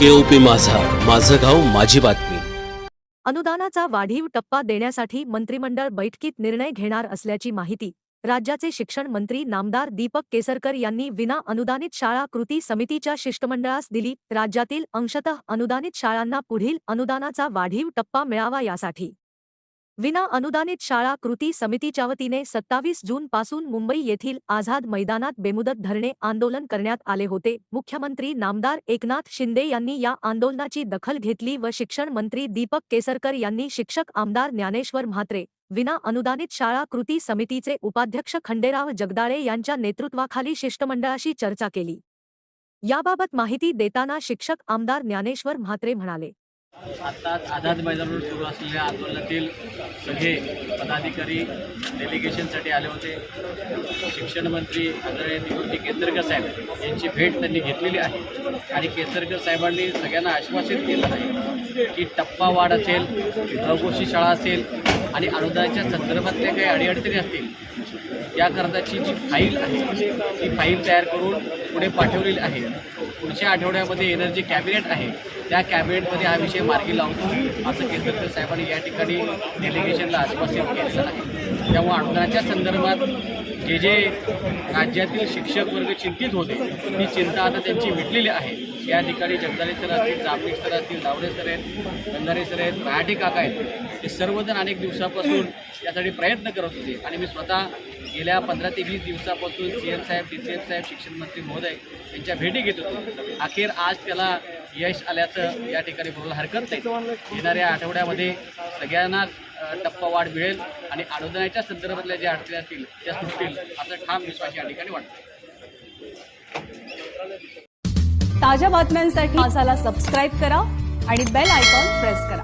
केओपी माझा. माझं गाव माझी बातमी. अनुदानाचा वाढीव टप्पा देण्यासाठी मंत्रिमंडळ बैठकीत निर्णय घेणार असल्याची माहिती राज्याचे शिक्षण मंत्री नामदार दीपक केसरकर यांनी विना अनुदानित शाळा कृती समितीच्या शिष्टमंडळास दिली. राज्यातील अंशतः अनुदानित शाळांना पुढील अनुदानाचा वाढीव टप्पा मिळावा यासाठी विना अनुदानित शाळा कृती समितीच्या वतीने सत्तावीस जून पासून मुंबई येथील आझाद मैदानात बेमुदत धरणे आंदोलन करण्यात आले होते. मुख्यमंत्री नामदार एकनाथ शिंदे यांनी या आंदोलनाची दखल घेतली व शिक्षण मंत्री दीपक केसरकर यांनी शिक्षक आमदार ज्ञानेश्वर म्हात्रे विना अनुदानित शाळा कृती समितीचे उपाध्यक्ष खंडेराव जगदाळे यांच्या नेतृत्वाखाली शिष्टमंडळाशी चर्चा केली. याबाबत माहिती देताना शिक्षक आमदार ज्ञानेश्वर म्हात्रे म्हणाले आत्ताच आझाद मैदानावर सुरू असलेल्या आंदोलनातील सगळे पदाधिकारी डेलिगेशनसाठी आले होते. शिक्षण मंत्री आदरणीय निवृत्ती केसरकर साहेब यांची भेट त्यांनी घेतलेली आहे. आणि केसरकर साहेबांनी सगळ्यांना आश्वासित केलं आहे की टप्पा वाढ असेल प्रघोषी शाळा असेल आणि अनुदानाच्या संदर्भातल्या काही अडीअडचणी असतील याकरताची जी फाईल आहे ती फाईल तयार करून पुढे पाठवलेली आहे. पुढच्या आठवड्यामध्ये एनर्जी कॅबिनेट आहे त्या कॅबिनेटमध्ये हा विषय मार्गी लावतो असं केसरकर साहेबांनी या ठिकाणी डेलिगेशनला आश्वासित केलेलं आहे. त्यामुळे अनुदानाच्या संदर्भात जे जे राज्यातील शिक्षक वर्ग चिंतित होते ती चिंता आता त्यांची मिटलेली आहे. या ठिकाणी जगदाळे सर असतील जांभीर सर असतील दावडे सर आहेत गंधारे सर आहेत मराठी काका आहेत हे सर्वजण अनेक दिवसापासून यासाठी प्रयत्न करत होते. आणि मी स्वतः गेल्या पंधरा ते वीस दिवसापासून सी एम साहेब डी सी एम साहेब शिक्षण मंत्री महोदय यांच्या भेटी घेत होतो. अखेर आज त्याला यश आल्याचं या ठिकाणी बोलायला हरकत नाही. येणाऱ्या आठवड्यामध्ये सगळ्यांना टप्पा वाढ मिळेल आणि अनुदानाच्या संदर्भातल्या ज्या अडचणी असतील त्या सुटतील असं ठाम विश्वास या ठिकाणी वाटतं ताज्या बातम्यांसाठी मासाला सबस्क्राईब करा आणि बेल आयकॉन प्रेस करा.